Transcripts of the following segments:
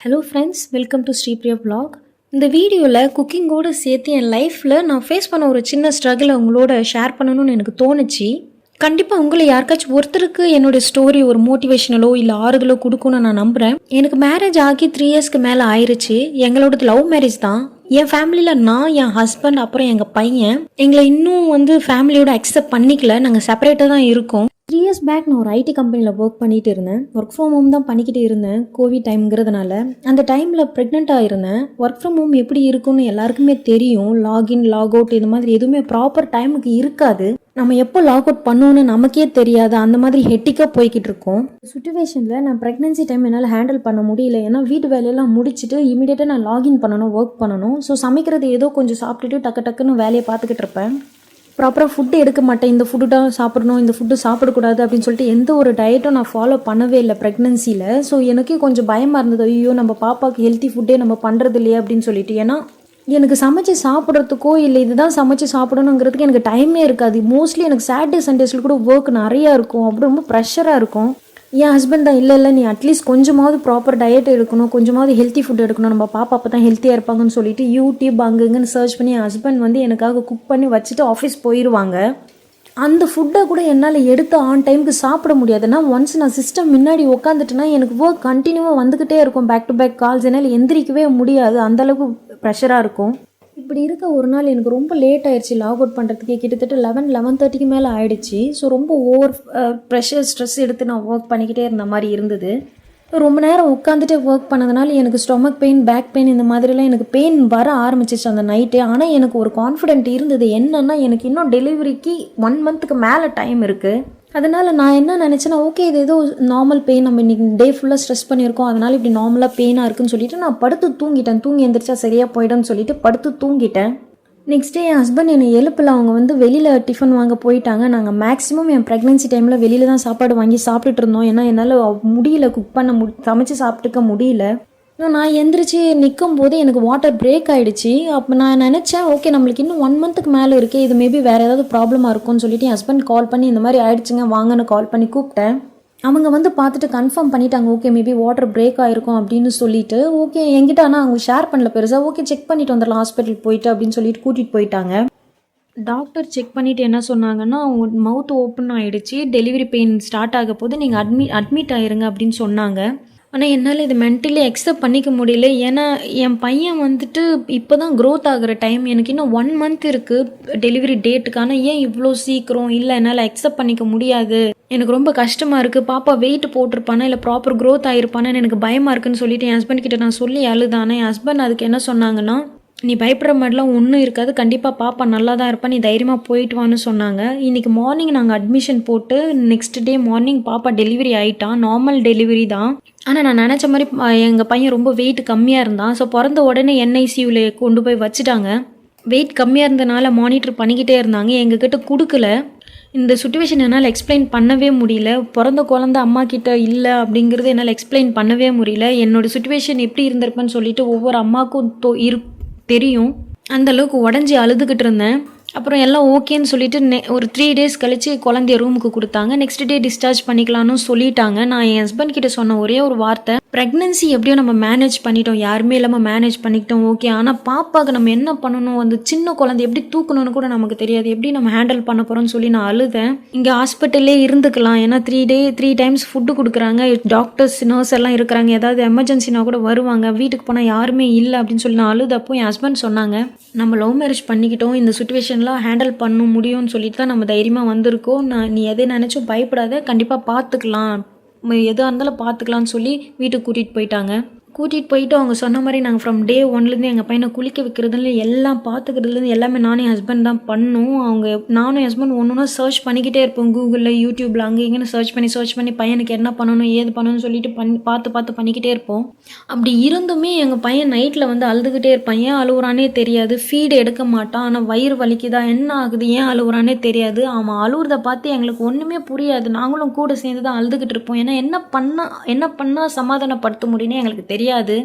Hello friends welcome to Sripriya blog இந்த வீடியோவில் குக்கிங்கோடு சேர்த்து என் லைஃப்பில் நான் ஃபேஸ் பண்ண ஒரு சின்ன ஸ்ட்ரகிளை உங்களோட ஷேர் பண்ணணும்னு எனக்கு தோணுச்சு. கண்டிப்பாக உங்களை யாருக்காச்சும் ஒருத்தருக்கு என்னோட ஸ்டோரி ஒரு மோட்டிவேஷனலோ இல்லை ஆறுதலோ கொடுக்கும்னு நான் நம்புகிறேன் எனக்கு மேரேஜ் ஆகி த்ரீ இயர்ஸ்க்கு மேலே ஆயிடுச்சு எங்களோடது லவ் மேரேஜ் தான். என் ஃபேமிலியில் நான் என் ஹஸ்பண்ட் அப்புறம் எங்கள் பையன். எங்களை இன்னும் வந்து ஃபேமிலியோட அக்செப்ட் பண்ணிக்கல. நாங்கள் செப்பரேட்டாக தான் இருக்கோம். த்ரீ இயர்ஸ் பேக் நான் ஒரு ஐடி கம்பெனியில் ஒர்க் பண்ணிகிட்டு இருந்தேன். ஒர்க் ஃப்ரம் ஹோம் தான் பண்ணிக்கிட்டு இருந்தேன் கோவிட் டைம்ங்கிறதுனால அந்த டைமில் ப்ரெக்னெண்ட்டாக இருந்தேன் ஒர்க் ஃப்ரம் ஹோம் எப்படி இருக்கும்னு எல்லாருக்குமே தெரியும். லாகின் லாக் அவுட் இது மாதிரி எதுவுமே ப்ராப்பர் டைமுக்கு இருக்காது. நம்ம எப்போ லாக் அவுட் பண்ணோன்னு நமக்கே தெரியாது. அந்த மாதிரி ஹெட்டிக்காக போய்கிட்டு இருக்கோம். சுச்சுவேஷனில் நான் ப்ரெக்னென்சி டைம் என்னால் ஹேண்டில் பண்ண முடியல. ஏன்னா வீட்டு வேலையெல்லாம் முடிச்சுட்டு இமீடியட்டாக நான் லாகின் பண்ணணும் ஒர்க் பண்ணணும். ஸோ சமைக்கிறது ஏதோ கொஞ்சம் சாப்பிட்டுட்டு டக்கு டக்குன்னு வேலையை பார்த்துக்கிட்டு இருப்பேன். ப்ராப்பராக ஃபுட்டு எடுக்க மாட்டேன். இந்த ஃபுட்டு தான் சாப்பிடணும் இந்த ஃபுட்டு சாப்பிடக்கூடாது அப்படின்னு சொல்லிட்டு எந்த ஒரு டயட்டும் நான் ஃபாலோ பண்ணவே இல்லை ப்ரெக்னன்சியில் ஸோ எனக்கே கொஞ்சம் பயமாக இருந்தது. ஐயோ நம்ம பாப்பாவுக்கு ஹெல்த்தி ஃபுட்டே நம்ம பண்ணுறது இல்லையே அப்படின்னு சொல்லிட்டு. ஏன்னா எனக்கு சமைச்சு சாப்பிட்றதுக்கோ இல்லை இதுதான் சமைச்சு சாப்பிடணுங்கிறதுக்கு எனக்கு டைமே இருக்காது. மோஸ்ட்லி எனக்கு சாட்டர்டே சண்டேஸில் கூட ஒர்க் நிறையா இருக்கும். அப்படி ரொம்ப ப்ரெஷராக இருக்கும். என் ஹஸ்பண்ட் தான் இல்லை இல்லை நீ அட்லீஸ்ட் கொஞ்சமாவது ப்ராப்பர் டயட் எடுக்கணும் கொஞ்சமாவது ஹெல்த்தி ஃபுட் எடுக்கணும். நம்ம பாப்பா அப்போ தான் ஹெல்த்தியாக இருப்பாங்கன்னு சொல்லிட்டு யூடியூப் அங்கங்கன்னு சர்ச் பண்ணி என் ஹஸ்பண்ட் வந்து எனக்காக குக் பண்ணி வச்சுட்டு ஆஃபீஸ் போயிடுவாங்க அந்த ஃபுட்டை கூட என்னால் எடுத்து ஆன் டைமுக்கு சாப்பிட முடியாதுன்னா ஒன்ஸ் நான் சிஸ்டம் முன்னாடி உட்காந்துட்டேன்னா எனக்கு ஒர்க் கண்டினியூவாக வந்துக்கிட்டே இருக்கும். பேக் டு பேக் கால்ஸ் என்னால் எந்திரிக்கவே முடியாது. அந்தளவுக்கு ப்ரெஷராக இருக்கும். இப்படி இருக்க ஒரு நாள் எனக்கு ரொம்ப லேட் ஆயிடுச்சு லாக் அவுட் பண்ணுறதுக்கே கிட்டத்தட்ட லெவன் லெவன் தேர்ட்டிக்கு மேலே ஆயிடுச்சு. ஸோ ரொம்ப ஓவர் ப்ரெஷர் ஸ்ட்ரெஸ் எடுத்து நான் ஒர்க் பண்ணிக்கிட்டே இருந்த மாதிரி இருந்தது. ரொம்ப நேரம் உட்காந்துட்டே ஒர்க் பண்ணதுனால எனக்கு ஸ்டொமக் பெயின் பேக் பெயின் இந்த மாதிரிலாம் எனக்கு பெயின் வர ஆரம்பிச்சிச்சு அந்த நைட்டு ஆனால் எனக்கு ஒரு கான்ஃபிடென்ட் இருந்தது. என்னென்னா எனக்கு இன்னும் டெலிவரிக்கு ஒன் மந்த்துக்கு மேலே டைம் இருக்குது அதனால் நான் என்ன நினச்சேன்னா ஓகே இது ஏதோ நார்மல் பெயின் நம்ம இன்னைக்கு டே ஃபுல்லாக ஸ்ட்ரெஸ் பண்ணியிருக்கோம். அதனால் இப்படி நார்மலாக பெயினாக இருக்குன்னு சொல்லிட்டு நான் படுத்து தூங்கிட்டேன். தூங்கி எந்திரிச்சா சரியாக போயிடும்னு சொல்லிட்டு படுத்து தூங்கிட்டேன். நெக்ஸ்ட் டே என் ஹஸ்பண்ட் என்னை எழுப்பில். அவங்க வந்து வெளியில் டிஃபன் வாங்க போயிட்டாங்க. நாங்கள் மேக்ஸிமம் என் ப்ரெக்னன்சி டைமில் வெளியில் தான் சாப்பாடு வாங்கி சாப்பிட்டுட்டு இருந்தோம். ஏன்னா என்னால் முடியல குக் பண்ண மு சமைச்சு சாப்பிட்டுக்க முடியல. நான் எந்திரிச்சு நிற்கும் போது எனக்கு வாட்டர் பிரேக் ஆகிடுச்சு அப்போ நான் நினச்சேன் ஓகே நம்மளுக்கு இன்னும் ஒன் மந்த்துக்கு மேலே இருக்கே இது மேபி வேறு ஏதாவது ப்ராப்ளமாக இருக்கும்னு சொல்லிட்டு என் ஹஸ்பண்ட் கால் பண்ணி இந்த மாதிரி ஆயிடுச்சுங்க வாங்கன்னு கால் பண்ணி கூப்பிட்டேன். அவங்க வந்து பார்த்துட்டு கன்ஃபார்ம் பண்ணிட்டாங்க ஓகே மேபி வாட்டர் பிரேக் ஆயிருக்கும் அப்படின்னு சொல்லிட்டு. ஓகே என்கிட்ட ஆனால் அவங்க ஷேர் பண்ணல பெருசாக ஓகே செக் பண்ணிட்டு வந்துடலாம் ஹாஸ்பிட்டல் போயிட்டு அப்படின்னு சொல்லிட்டு கூட்டிகிட்டு போயிட்டாங்க. டாக்டர் செக் பண்ணிவிட்டு என்ன சொன்னாங்கன்னா அவங்க மவுத் ஓப்பன் ஆகிடுச்சு டெலிவரி பெயின் ஸ்டார்ட் ஆக போது நீங்கள் அட்மி அட்மிட் ஆயிருங்க அப்படின்னு சொன்னாங்க. ஆனால் என்னால் இது மென்டலி அக்செப்ட் பண்ணிக்க முடியல. ஏன்னா என் பையன் வந்துட்டு இப்போ தான் க்ரோத் ஆகிற டைம் எனக்கு இன்னும் ஒன் மந்த் இருக்குது டெலிவரி டேட்டுக்கு ஆனால் ஏன் இவ்வளோ சீக்கிரம்? இல்லை என்னால் அக்செப்ட் பண்ணிக்க முடியாது. எனக்கு ரொம்ப கஷ்டமாக இருக்குது பாப்பா வெயிட் போட்டிருப்பானா? இல்லை ப்ராப்பர் க்ரோத் ஆகிருப்பானு எனக்கு பயமாக இருக்குன்னு சொல்லிட்டு என் ஹஸ்பண்ட் கிட்ட நான் சொல்லி அழுதானே. என் ஹஸ்பண்ட் அதுக்கு என்ன சொன்னாங்கன்னா நீ பயப்படுற மாதிரிலாம் ஒன்றும் இருக்காது. கண்டிப்பாக பாப்பா நல்லா தான் இருப்பா. நீ தைரியமாக போயிட்டு வான்னு சொன்னாங்க. இன்றைக்கி மார்னிங் நாங்கள் அட்மிஷன் போட்டு நெக்ஸ்ட் டே மார்னிங் பாப்பா டெலிவரி ஆகிட்டான் நார்மல் டெலிவரி தான். ஆனால் நான் நினச்ச மாதிரி எங்கள் பையன் ரொம்ப வெயிட் கம்மியாக இருந்தான். ஸோ பிறந்த உடனே என்ஐசியூவில் கொண்டு போய் வச்சுட்டாங்க. வெயிட் கம்மியாக இருந்தனால மானிட்டர் பண்ணிக்கிட்டே இருந்தாங்க. எங்ககிட்ட கொடுக்கல. இந்த சுச்சுவேஷன் என்னால் எக்ஸ்பிளைன் பண்ணவே முடியல. பிறந்த குழந்த அம்மா கிட்ட இல்லை அப்படிங்கிறது என்னால் எக்ஸ்பிளைன் பண்ணவே முடியல. என்னோடய சுச்சுவேஷன் எப்படி இருந்திருப்பேன்னு சொல்லிட்டு ஒவ்வொரு அம்மாவுக்கும் தோ இரு தெரியும். அந்தளவுக்கு உடஞ்சி அழுதுகிட்டு இருந்தேன். அப்புறம் எல்லாம் ஓகேன்னு சொல்லிட்டு நெ ஒரு த்ரீ டேஸ் கழித்து குழந்தைய ரூமுக்கு கொடுத்தாங்க. நெக்ஸ்ட் டே டிஸ்சார்ஜ் பண்ணிக்கலாம்னு சொல்லிட்டாங்க. நான் என் ஹஸ்பண்ட் கிட்ட சொன்ன ஒரே ஒரு வார்த்தை ப்ரெக்னன்சி எப்படியோ நம்ம மேனேஜ் பண்ணிட்டோம். யாருமே இல்லாமல் மேனேஜ் பண்ணிக்கிட்டோம். ஓகே ஆனால் பாப்பாவுக்கு நம்ம என்ன பண்ணணும்? அந்த சின்ன குழந்தை எப்படி தூக்கணும்னு கூட நமக்கு தெரியாது. எப்படி நம்ம ஹேண்டில் பண்ண போகிறோம்னு சொல்லி நான் அழுதேன். இங்கே ஹாஸ்பிட்டல்லே இருந்துக்கலாம். ஏன்னா three day three times food கொடுக்குறாங்க. டாக்டர்ஸ் நர்ஸ் எல்லாம் இருக்கிறாங்க. ஏதாவது எமர்ஜென்சினா கூட வருவாங்க. வீட்டுக்கு போனால் யாருமே இல்லை அப்படின்னு சொல்லி நான் அழுதப்போ என் ஹஸ்பண்ட் சொன்னாங்க நம்ம லவ் மேரேஜ் பண்ணிக்கிட்டோம். இந்த சுச்சுவேஷன்லாம் ஹேண்டில் பண்ண முடியும்னு சொல்லிட்டு தான் நம்ம தைரியமாக வந்திருக்கோம். நான் நீ எதை நினச்சும் பயப்படாத. கண்டிப்பாக பார்த்துக்கலாம் எதாக இருந்தாலும் பார்த்துக்கலான்னு சொல்லி வீட்டுக்கு கூட்டிகிட்டு போயிட்டாங்க. கூட்டிகிட்டு போயிட்டு அவங்க சொன்ன மாதிரி நாங்கள் ஃப்ரம் டே ஒன்லேருந்து எங்கள் பையனை குளிக்க வைக்கிறதுல எல்லாம் பார்த்துக்கிறதுலேருந்து எல்லாமே நானும் என் ஹஸ்பண்ட் தான் பண்ணோம். அவங்க நானும் ஹஸ்பண்ட் ஒன்று ஒன்றா சர்ச் பண்ணிக்கிட்டே இருப்போம் கூகுளில் யூடியூப்பில் அங்கே இங்கேன்னு சர்ச் பண்ணி சர்ச் பண்ணி பையனுக்கு என்ன பண்ணணும் ஏது பண்ணணும்னு சொல்லிட்டு பண்ணி பார்த்து பார்த்து பண்ணிக்கிட்டே இருப்போம். அப்படி இருந்துமே எங்கள் பையன் நைட்டில் வந்து அழுதுகிட்டே இருப்பான். ஏன் அழுகுறானே தெரியாது. ஃபீடு எடுக்க மாட்டான். ஆனால் வயிறு வலிக்குதா என்ன ஆகுது ஏன் அழுகுறானே தெரியாது. அவன் அழுகுறத பார்த்து எங்களுக்கு ஒன்றுமே புரியாது. நாங்களும் கூட சேர்ந்து தான் அழுதுகிட்டு இருப்போம். ஏன்னா என்ன பண்ணால் என்ன பண்ணால் சமாதானப்படுத்த முடியும்னு எங்களுக்கு தெரியாது. முடியாது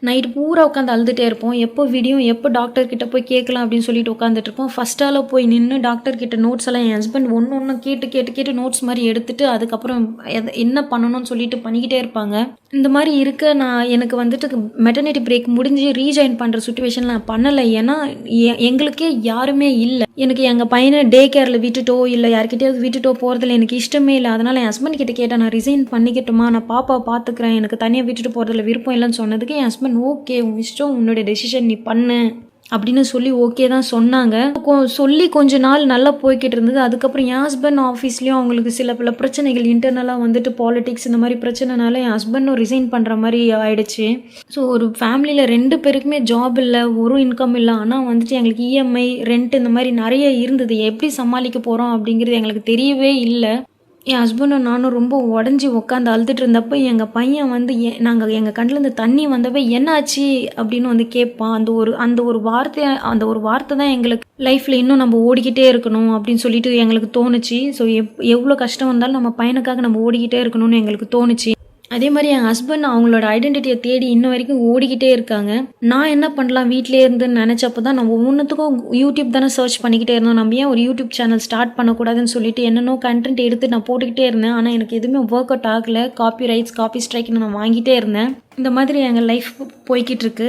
நைட் பூரா உட்காந்து அழுதுகிட்டே இருப்போம். எப்போ விடியும் எப்போ டாக்டர்கிட்ட போய் கேட்கலாம் அப்படின்னு சொல்லிட்டு உட்காந்துட்டு இருப்போம். ஃபஸ்ட்டால் போய் நின்று டாக்டர்கிட்ட நோட்ஸ் எல்லாம் என் ஹஸ்பண்ட் ஒன்று ஒன்று கேட்டு கேட்டு கேட்டு நோட்ஸ் மாதிரி எடுத்துட்டு அதுக்கப்புறம் எத- என்ன பண்ணணும்னு சொல்லிட்டு பண்ணிக்கிட்டே இருப்பாங்க. இந்த மாதிரி இருக்க நான் எனக்கு வந்துட்டு மெட்டர்னிட்டி பிரேக் முடிஞ்சு ரீஜாயின் பண்ணுற சுச்சுவேஷன் நான் பண்ணலை. ஏன்னா எ- எங்களுக்கே யாருமே இல்லை. எனக்கு எங்கள் பையனை டே கேரில் விட்டுட்டோ இல்லை யார்கிட்டயாவது விட்டுட்டோ போகிறதுல எனக்கு இஷ்டமே இல்லை. அதனால் என் ஹஸ்பண்ட் கிட்ட கேட்டேன் நான் ரிசைன் பண்ணிக்கட்டுமா? நான் பாப்பா பார்த்துக்கிறேன். எனக்கு தனியாக விட்டுட்டு போகிறதுல விருப்பம் இல்லைன்னு சொன்னதுக்கு என் ஹஸ்பண்ட் ஓகே உன் இஷ்டம் உன்னோட டெசிஷன் நீ பண்ணு அப்படின்னு சொல்லி ஓகே தான் சொன்னாங்க. சொல்லி கொஞ்ச நாள் நல்லா போய்கிட்டு இருந்தது. அதுக்கப்புறம் என் ஹஸ்பண்ட் ஆஃபீஸ்லேயும் அவங்களுக்கு சில பல பிரச்சனைகள் இன்டர்னலாக வந்துட்டு பாலிடிக்ஸ் இந்த மாதிரி பிரச்சனைனால என் ஹஸ்பண்டும் ரிசைன் பண்ணுற மாதிரி ஆயிடுச்சு. ஸோ ஒரு ஃபேமிலியில் ரெண்டு பேருக்குமே ஜாப் இல்லை ஒரு இன்கம் இல்லை. ஆனால் வந்துட்டு எங்களுக்கு இஎம்ஐ ரெண்ட் இந்த மாதிரி நிறைய இருந்தது. எப்படி சமாளிக்க போகிறோம் அப்படிங்கிறது எங்களுக்கு தெரியவே இல்லை. என் ஹஸ்பண்டும் நானும் ரொம்ப உடஞ்சி உட்காந்து அழுதுட்டு இருந்தப்போ எங்கள் பையன் வந்து எ நாங்கள் எங்கள் கண்ணிலேருந்து தண்ணி வந்தப்போ என்னாச்சு அப்படின்னு வந்து கேட்பான் அந்த ஒரு அந்த ஒரு வார்த்தை அந்த ஒரு வார்த்தை தான் எங்களுக்கு லைஃப்பில் இன்னும் நம்ம ஓடிக்கிட்டே இருக்கணும் அப்படின்னு சொல்லிட்டு எங்களுக்கு தோணுச்சு. ஸோ எப் எவ்வளோ கஷ்டம் வந்தாலும் நம்ம பையனுக்காக நம்ம ஓடிக்கிட்டே இருக்கணும்னு எங்களுக்கு தோணுச்சு. அதே மாதிரி என் ஹஸ்பண்ட் அவங்களோட ஐடென்டிட்டியை தேடி இன்ன வரைக்கும் ஓடிக்கிட்டே இருக்காங்க. நான் என்ன பண்ணலாம் வீட்டிலே இருந்துன்னு நினச்சப்போ தான் நம்ம ஒன்றுத்துக்கும் யூடியூப் தானே சர்ச் பண்ணிக்கிட்டே இருந்தோம். நம்ம ஏன் ஒரு யூடியூப் சேனல் ஸ்டார்ட் பண்ணக்கூடாதுன்னு சொல்லிட்டு என்னென்னோ கண்டென்ட் எடுத்து நான் போட்டுக்கிட்டே இருந்தேன். ஆனால் எனக்கு எதுவுமே ஒர்க் அவுட் ஆகலை. காப்பி ரைட்ஸ் காப்பி ஸ்ட்ரைக்னு நான் வாங்கிட்டே இருந்தேன். இந்த மாதிரி எங்கள் லைஃப் போய்கிட்டு இருக்கு.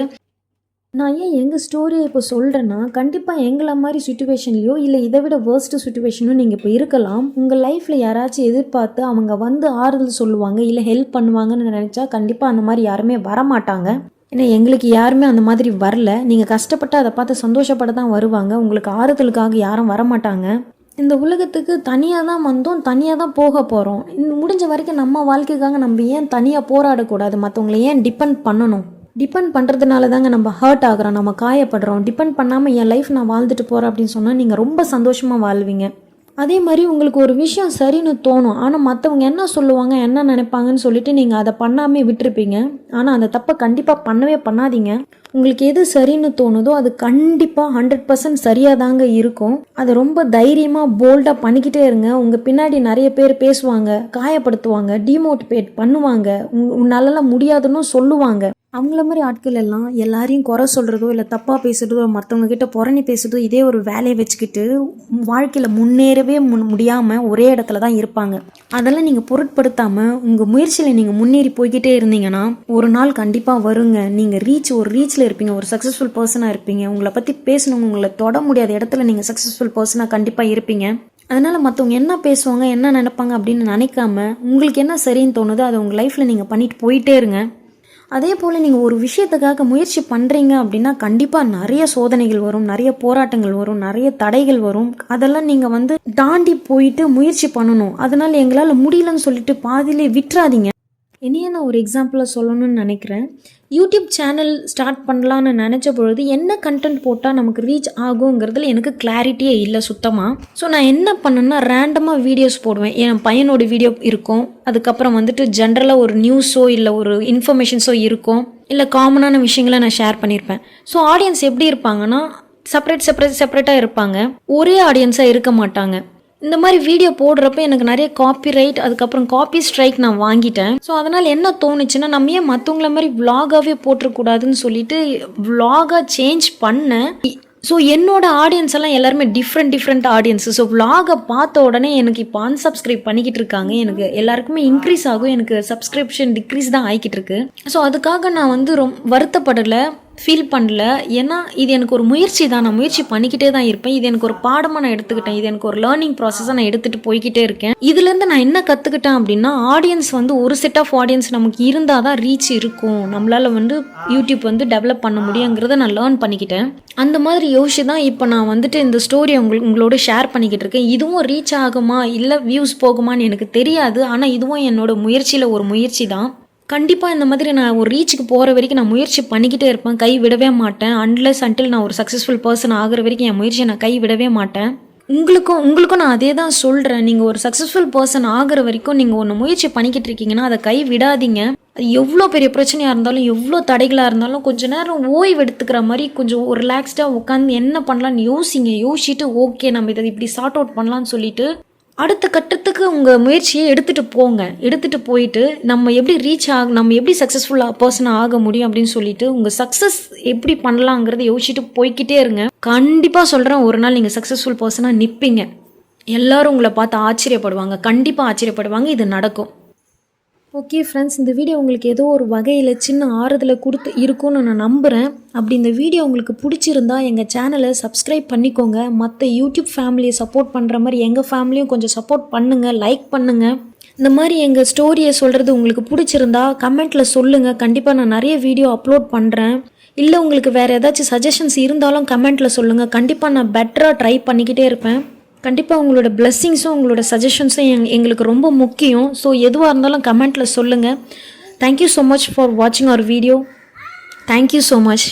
நான் ஏன் எங்கள் ஸ்டோரியை இப்போ சொல்கிறேன்னா கண்டிப்பாக எங்களை மாதிரி சுச்சுவேஷன்லையோ இல்லை இதை விட வேர்ஸ்ட் சுச்சுவேஷனும் நீங்கள் இப்போ இருக்கலாம். உங்கள் லைஃப்பில் யாராச்சும் எதிர்பார்த்து அவங்க வந்து ஆறுதல் சொல்லுவாங்க இல்லை ஹெல்ப் பண்ணுவாங்கன்னு நினச்சா கண்டிப்பாக அந்த மாதிரி யாருமே வரமாட்டாங்க. ஏன்னா எங்களுக்கு யாருமே அந்த மாதிரி வரல. நீங்கள் கஷ்டப்பட்டு அதை பார்த்து சந்தோஷப்பட தான் வருவாங்க. உங்களுக்கு ஆறுதலுக்காக யாரும் வரமாட்டாங்க. இந்த உலகத்துக்கு தனியாக தான் வந்தோம் தனியாக தான் போக போகிறோம் முடிஞ்ச வரைக்கும் நம்ம வாழ்க்கைக்காக நம்ம ஏன் தனியாக போராடக்கூடாது? மற்றவங்களை ஏன் டிபெண்ட் பண்ணணும்? டிபெண்ட் பண்ணுறதுனால தாங்க நம்ம ஹர்ட் ஆகிறோம் நம்ம காயப்படுறோம். டிபெண்ட் பண்ணாமல் என் லைஃப் நான் வாழ்ந்துட்டு போகிறேன் அப்படின்னு சொன்னால் நீங்கள் ரொம்ப சந்தோஷமாக வாழ்வீங்க. அதே மாதிரி உங்களுக்கு ஒரு விஷயம் சரின்னு தோணும். ஆனால் மற்றவங்க என்ன சொல்லுவாங்க என்ன நினைப்பாங்கன்னு சொல்லிட்டு நீங்கள் அதை பண்ணாமே விட்டுருப்பீங்க. ஆனால் அந்த தப்பை கண்டிப்பாக பண்ணவே பண்ணாதீங்க. உங்களுக்கு எது சரின்னு தோணுதோ அது கண்டிப்பாக ஹண்ட்ரட் பர்சன்ட் சரியாக தாங்க இருக்கும். அதை ரொம்ப தைரியமாக போல்டாக பண்ணிக்கிட்டே இருங்க. உங்கள் பின்னாடி நிறைய பேர் பேசுவாங்க காயப்படுத்துவாங்க டிமோட்டிவேட் பண்ணுவாங்க. உங் உன்னாலலாம் முடியாதுன்னு சொல்லுவாங்க. அவங்கள மாதிரி ஆட்கள் எல்லாம் எல்லாரையும் குறை சொல்கிறதோ இல்லை தப்பாக பேசுகிறதோ மற்றவங்க கிட்ட புறணி பேசுறதோ இதே ஒரு வேலையை வச்சுக்கிட்டு வாழ்க்கையில் முன்னேறவே முன் முடியாமல் ஒரே இடத்துல தான் இருப்பாங்க. அதெல்லாம் நீங்கள் பொருட்படுத்தாமல் உங்கள் முயற்சியில் நீங்கள் முன்னேறி போய்கிட்டே இருந்தீங்கன்னா ஒரு நாள் கண்டிப்பாக வருங்க. நீங்கள் ரீச் ஒரு ரீச்சில் இருப்பீங்க. ஒரு சக்ஸஸ்ஃபுல் பர்சனாக இருப்பீங்க. உங்களை பற்றி பேசணுங்க உங்களை தொட முடியாத இடத்துல நீங்கள் சக்ஸஸ்ஃபுல் பர்சனாக கண்டிப்பாக இருப்பீங்க. அதனால் மற்றவங்க என்ன பேசுவாங்க என்ன நினைப்பாங்க அப்படின்னு நினைக்காம உங்களுக்கு என்ன சரின்னு தோணுதோ அதை உங்கள் லைஃப்பில் நீங்கள் பண்ணிட்டு போயிட்டே இருங்க. அதே போல் நீங்கள் ஒரு விஷயத்துக்காக முயற்சி பண்ணுறீங்க அப்படின்னா கண்டிப்பாக நிறைய சோதனைகள் வரும் நிறைய போராட்டங்கள் வரும் நிறைய தடைகள் வரும். அதெல்லாம் நீங்கள் வந்து தாண்டி போயிட்டு முயற்சி பண்ணணும். அதனால் எங்களால் முடியலன்னு சொல்லிட்டு பாதியிலே விட்டுறாதீங்க. இனியே நான் ஒரு எக்ஸாம்பிளாக சொல்லணும்னு நினைக்கிறேன். யூடியூப் சேனல் ஸ்டார்ட் பண்ணலான்னு நினச்ச பொழுது என்ன கண்டென்ட் போட்டால் நமக்கு ரீச் ஆகுங்கிறதுல எனக்கு கிளாரிட்டியே இல்லை சுத்தமாக ஸோ நான் என்ன பண்ணேன்னா ரேண்டமாக வீடியோஸ் போடுவேன். என் பையனோட வீடியோ இருக்கும். அதுக்கப்புறம் வந்துட்டு ஜென்ரலாக ஒரு நியூஸோ இல்லை ஒரு இன்ஃபர்மேஷன்ஸோ இருக்கும். இல்லை காமனான விஷயங்களை நான் ஷேர் பண்ணியிருப்பேன் ஸோ ஆடியன்ஸ் எப்படி இருப்பாங்கன்னா செப்பரேட் செப்பரேட் செப்பரேட்டாக இருப்பாங்க. ஒரே ஆடியன்ஸாக இருக்க மாட்டாங்க. இந்த மாதிரி வீடியோ போடுறப்ப எனக்கு நிறைய காப்பி ரைட் அதுக்கப்புறம் காப்பி ஸ்ட்ரைக் நான் வாங்கிட்டேன். ஸோ அதனால் என்ன தோணுச்சுன்னா நம்ம ஏன் மற்றவங்கள மாதிரி vlog-ஆவே போட்டுறக்கூடாதுன்னு சொல்லிட்டு vlog-ஆ சேஞ்ச் பண்ணேன். ஸோ என்னோட ஆடியன்ஸ் எல்லாம் எல்லாருமே டிஃப்ரெண்ட் டிஃப்ரெண்ட் ஆடியன்ஸ் ஸோ vlog-அ பார்த்த உடனே எனக்கு இப்போ அன்சப்ஸ்கிரைப் பண்ணிக்கிட்டு இருக்காங்க. எனக்கு எல்லாருக்குமே இன்க்ரீஸ் ஆகும். எனக்கு சப்ஸ்கிரிப்ஷன் டிக்ரீஸ் தான் ஆகிக்கிட்டு இருக்கு. ஸோ அதுக்காக நான் வந்து ரொம்ப வருத்தப்படலை. ஃபீல் பண்ணல. ஏன்னா இது எனக்கு ஒரு முயற்சி தான். நான் முயற்சி பண்ணிக்கிட்டே தான் இருப்பேன். இது எனக்கு ஒரு பாடமாக நான் எடுத்துக்கிட்டேன். இது எனக்கு ஒரு லேர்னிங் ப்ராசஸாக நான் எடுத்துகிட்டு போய்கிட்டே இருக்கேன். இதுலேருந்து நான் என்ன கற்றுக்கிட்டேன் அப்படின்னா ஆடியன்ஸ் வந்து ஒரு செட் ஆஃப் ஆடியன்ஸ் நமக்கு இருந்தால் தான் ரீச் இருக்கும். நம்மளால் வந்து யூடியூப் வந்து டெவலப் பண்ண முடியுங்கிறத நான் லேர்ன் பண்ணிக்கிட்டேன். அந்த மாதிரி யோசிச்சு தான் இப்போ நான் வந்துட்டு இந்த ஸ்டோரியை உங்களுக்கு உங்களோட ஷேர் பண்ணிக்கிட்டு இருக்கேன். இதுவும் ரீச் ஆகுமா? இல்லை வியூஸ் போகுமான்னு எனக்கு தெரியாது. ஆனால் இதுவும் என்னோட முயற்சியில் ஒரு முயற்சி தான். கண்டிப்பாக இந்த மாதிரி நான் ஒரு ரீச்சுக்கு போகிற வரைக்கும் நான் முயற்சி பண்ணிக்கிட்டே இருப்பேன். கை விடவே மாட்டேன். அன்லெஸ் அன்டில் நான் ஒரு சக்ஸஸ்ஃபுல் பர்சன் ஆகிற வரைக்கும் என் முயற்சியை நான் கை விடவே மாட்டேன். உங்களுக்கும் உங்களுக்கும் நான் அதே தான் சொல்கிறேன் நீங்கள் ஒரு சக்ஸஸ்ஃபுல் பர்சன் ஆகிற வரைக்கும் நீங்கள் ஒன்று முயற்சி பண்ணிக்கிட்டு இருக்கீங்கன்னா அதை கை விடாதீங்க. அது எவ்வளோ பெரிய பிரச்சனையாக இருந்தாலும் எவ்வளோ தடைகளாக இருந்தாலும் கொஞ்ச நேரம் ஓய்வு எடுத்துக்கிற மாதிரி கொஞ்சம் ரிலாக்ஸ்டாக உட்காந்து என்ன பண்ணலான்னு யோசிங்க. யோசிச்சுட்டு ஓகே நம்ம இதை இப்படி சார்ட் அவுட் பண்ணலான்னு சொல்லிட்டு அடுத்த கட்டத்துக்கு உங்கள் முயற்சியை எடுத்துகிட்டு போங்க. எடுத்துகிட்டு போயிட்டு நம்ம எப்படி ரீச் ஆக நம்ம எப்படி சக்ஸஸ்ஃபுல்லாக பர்சனாக ஆக முடியும் அப்படின்னு சொல்லிட்டு உங்கள் சக்ஸஸ் எப்படி பண்ணலாங்கிறத யோசிச்சுட்டு போய்க்கிட்டே இருங்க. கண்டிப்பாக சொல்கிறேன் ஒரு நாள் நீங்கள் சக்ஸஸ்ஃபுல் பர்சனாக நிற்பீங்க எல்லாரும் உங்களை பார்த்து ஆச்சரியப்படுவாங்க. கண்டிப்பாக ஆச்சரியப்படுவாங்க. இது நடக்கும். ஓகே ஃப்ரெண்ட்ஸ் இந்த வீடியோ உங்களுக்கு ஏதோ ஒரு வகையில் சின்ன ஆறுதலை கொடுத்து இருக்கும்னு நான் நம்புகிறேன் அப்படி இந்த வீடியோ உங்களுக்கு பிடிச்சிருந்தா எங்கள் சேனலை சப்ஸ்கிரைப் பண்ணிக்கோங்க. மற்ற யூடியூப் ஃபேமிலியை சப்போர்ட் பண்ணுற மாதிரி எங்கள் ஃபேமிலியும் கொஞ்சம் சப்போர்ட் பண்ணுங்கள் லைக் பண்ணுங்கள் இந்த மாதிரி எங்கள் ஸ்டோரியை சொல்கிறது உங்களுக்கு பிடிச்சிருந்தா கமெண்ட்டில் சொல்லுங்கள் கண்டிப்பாக நான் நிறைய வீடியோ அப்லோட் பண்ணுறேன் இல்லை உங்களுக்கு வேறு ஏதாச்சும் சஜஷன்ஸ் இருந்தாலும் கமெண்ட்டில் சொல்லுங்கள் கண்டிப்பாக நான் பெட்டராக ட்ரை பண்ணிக்கிட்டே இருப்பேன். கண்டிப்பாக உங்களோட பிளெஸ்ஸிங்ஸும் உங்களோட சஜஷன்ஸும் எங் எங்களுக்கு ரொம்ப முக்கியம். ஸோ எதுவாக இருந்தாலும் கமெண்ட்டில் சொல்லுங்கள் தேங்க்யூ ஸோ மச் ஃபார் வாட்சிங் our video thank you so much